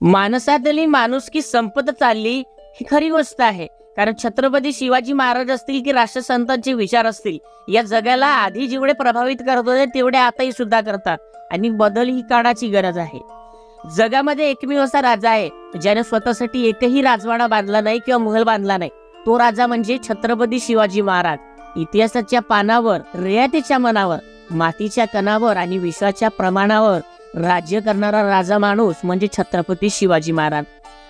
माणसातली माणुसकी संपत चालली ही खरी गोष्ट आहे. कारण छत्रपती शिवाजी महाराज असतील की राष्ट्रसंतांचे विचार असतील या जगाला आधी जेवढे प्रभावित करत होते तेवढे आताही सुद्धा करतात. आणि बदल ही काळाची गरज आहे. जगामध्ये एकमेव असा राजा आहे ज्याने स्वतःसाठी एकही राजवाडा बांधला नाही किंवा महल बांधला नाही. तो राजा म्हणजे छत्रपती शिवाजी महाराज. इतिहासाच्या पानावर रियातीच्या मनावर मातीच्या कणावर आणि विश्वाच्या प्रमाणावर राज्य करणारा राजा माणूस म्हणजे छत्रपती शिवाजी महाराज.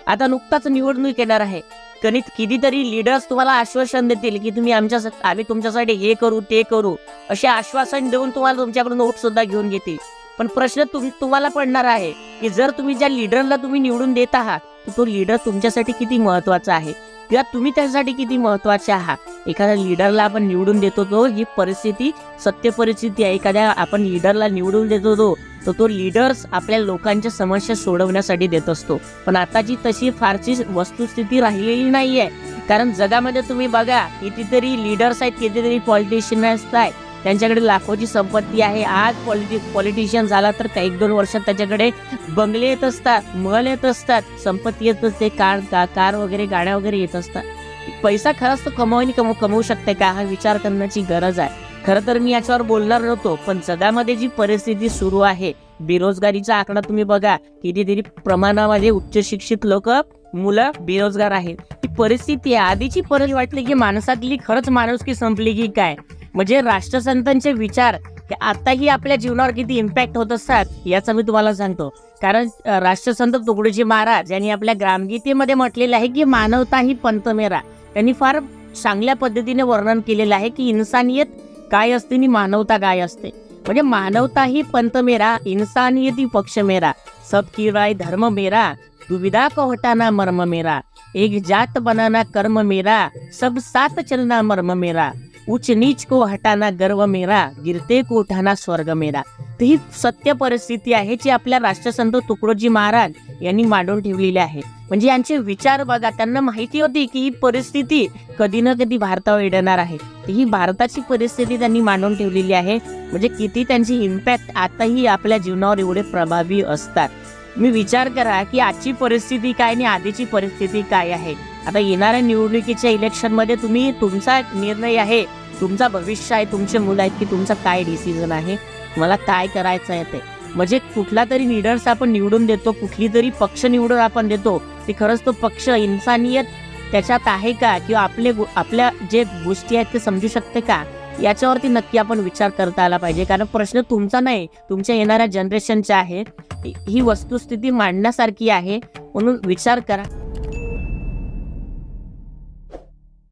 आता नुकताच निवडणूक येणार आहे. कणित कितीतरी लीडर्स तुम्हाला आश्वासन देतील की तुम्ही आमच्या आम्ही तुमच्यासाठी हे करू ते करू असे आश्वासन देऊन तुम्हाला तुमच्याकडून नोट सुद्धा घेऊन घेतील. पण प्रश्न तुम्ही तुम्हाला पडणार आहे की जर तुम्ही ज्या लीडरला तुम्ही निवडून देत आहात तो लीडर तुमच्यासाठी किती महत्त्वाचा आहे? किंवा तुम्ही त्यासाठी किती महत्त्वाचे आहात? एखाद्या लीडरला आपण निवडून देतो तो ही परिस्थिती सत्य परिस्थिती आहे. एखाद्या आपण लीडरला निवडून देतो तो तर तो लीडर्स आपल्या लोकांच्या समस्या सोडवण्यासाठी देत असतो. पण आताची तशी फारशी वस्तुस्थिती राहिलेली नाही आहे कारण जगामध्ये तुम्ही बघा कितीतरी लीडर्स आहेत कितीतरी पॉलिटिशियन्स आहेत. त्यांच्याकडे लाखोची संपत्ती आहे. आज पॉलिटि पॉलिटिशियन झाला तर काही एक दोन वर्षात त्याच्याकडे बंगले येत असतात महल येत असतात संपत्ती येत असते कार का- कार वगैरे गाड्या वगैरे येत असतात. पैसा खरंच तो कमवून कमव कमवू शकते का? हा विचार करण्याची गरज आहे. खरं तर मी याच्यावर बोलणार नव्हतो पण जगामध्ये जी परिस्थिती सुरू आहे बेरोजगारीचा आकडा तुम्ही बघा कितीतरी प्रमाणामध्ये उच्च शिक्षित लोक मुलं बेरोजगार आहेत. ही परिस्थिती आहे. आधीची परिस्थिती वाटली की माणसातली खरंच माणुसकी संपली की काय? म्हणजे राष्ट्रसंतांचे विचार हे आताही आपल्या जीवनावर किती इम्पॅक्ट होत असतात याचं मी तुम्हाला सांगतो. कारण राष्ट्रसंत तुकडोजी महाराज यांनी आपल्या ग्रामगीतेमध्ये म्हटलेलं आहे की मानवता ही पंतमेरा. त्यांनी फार चांगल्या पद्धतीने वर्णन केलेलं आहे की इन्सानियत काय असते आणि मानवता काय असते. म्हणजे मानवता ही पंत मेरा इन्सानियत ही पक्ष मेरा सब किराय धर्म मेरा दुविधा को हटाना मर्म मेरा. एक जात बनाना कर्म मेरा सब साथ चलना मर्म मेरा. उच्च नीच को हटाना गर्व मेरा गिरते को उठाना स्वर्ग मेरा. तर ही सत्य परिस्थिती आहे जी आपल्या राष्ट्रसंत तुकडोजी महाराज यांनी मांडून ठेवलेली आहे. म्हणजे यांचे विचार बघा त्यांना माहिती होती की ही परिस्थिती कधी ना कधी भारतावर येणार आहे. तर ही भारताची परिस्थिती त्यांनी मांडून ठेवलेली आहे. म्हणजे किती त्यांची इम्पॅक्ट आताही आपल्या जीवनावर एवढे प्रभावी असतात. मी विचार करा की आजची परिस्थिती काय आणि आधीची परिस्थिती काय आहे? आता येणाऱ्या निवडणुकीच्या इलेक्शनमध्ये तुम्ही तुमचा निर्णय आहे तुमचा भविष्य आहे तुमचे मुलं आहेत की तुमचा काय डिसिजन आहे? मला काय करायचं आहे ते? म्हणजे कुठला तरी लीडर्स आपण निवडून देतो कुठली तरी पक्ष निवडून आपण देतो ते खरंच तो पक्ष इन्सानियत त्याच्यात आहे का? किंवा आपले आपल्या जे गोष्टी आहेत ते समजू शकते का? याच्यावरती नक्की आपण विचार करता आला पाहिजे. कारण प्रश्न तुमचा नाही तुमच्या येणाऱ्या जनरेशनचा आहे ही वस्तुस्थिती मांडण्यासारखी आहे. म्हणून विचार करा.